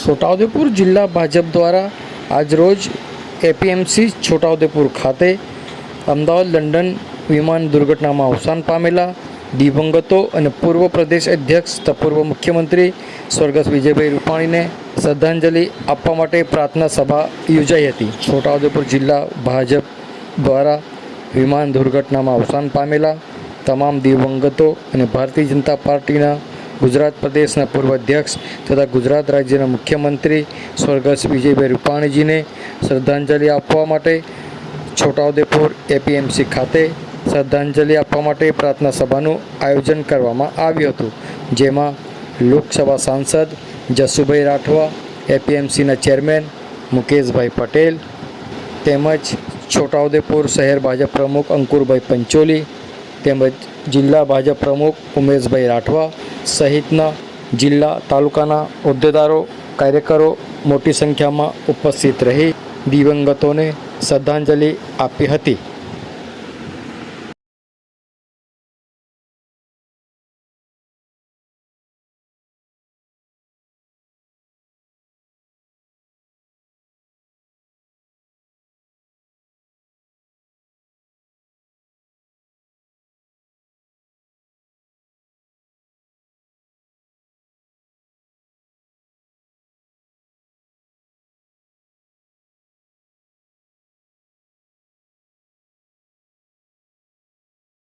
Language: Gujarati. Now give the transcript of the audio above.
છોટાઉદેપુર જિલ્લા ભાજપ દ્વારા આજરોજ એપીએમસી છોટાઉદેપુર ખાતે અમદાવાદ, લંડન વિમાન દુર્ઘટનામાં અવસાન પામેલા દિવંગતો અને પૂર્વ પ્રદેશ અધ્યક્ષ પૂર્વ મુખ્યમંત્રી સ્વર્ગસ્થ વિજયભાઈ રૂપાણીને શ્રદ્ધાંજલિ આપવા માટે પ્રાર્થના સભા યોજાઈ હતી. છોટાઉદેપુર જિલ્લા ભાજપ દ્વારા વિમાન દુર્ઘટનામાં અવસાન પામેલા તમામ દિવંગતો અને ભારતીય જનતા પાર્ટીના ગુજરાત પ્રદેશના પૂર્વ અધ્યક્ષ તથા ગુજરાત રાજ્યના મુખ્યમંત્રી સ્વર્ગસ્થ વિજયભાઈ રૂપાણીજીને શ્રદ્ધાંજલિ આપવા માટે છોટાઉદેપુર એપીએમસી ખાતે શ્રદ્ધાંજલિ આપવા માટે પ્રાર્થના સભાનું આયોજન કરવામાં આવ્યું હતું. જેમાં લોકસભા સાંસદ જસુભાઈ રાઠવા એપીએમસીના ચેરમેન મુકેશભાઈ પટેલ તેમજ છોટાઉદેપુર શહેર ભાજપ પ્રમુખ અંકુરભાઈ પંચોલી તેમજ જિલ્લા ભાજપ પ્રમુખ ઉમેશભાઈ રાઠવા સહિતના જિલ્લા તાલુકાના હોદ્દેદારો, કાર્યકરો મોટી સંખ્યામાં ઉપસ્થિત રહી દિવંગતોને શ્રદ્ધાંજલિ આપી હતી.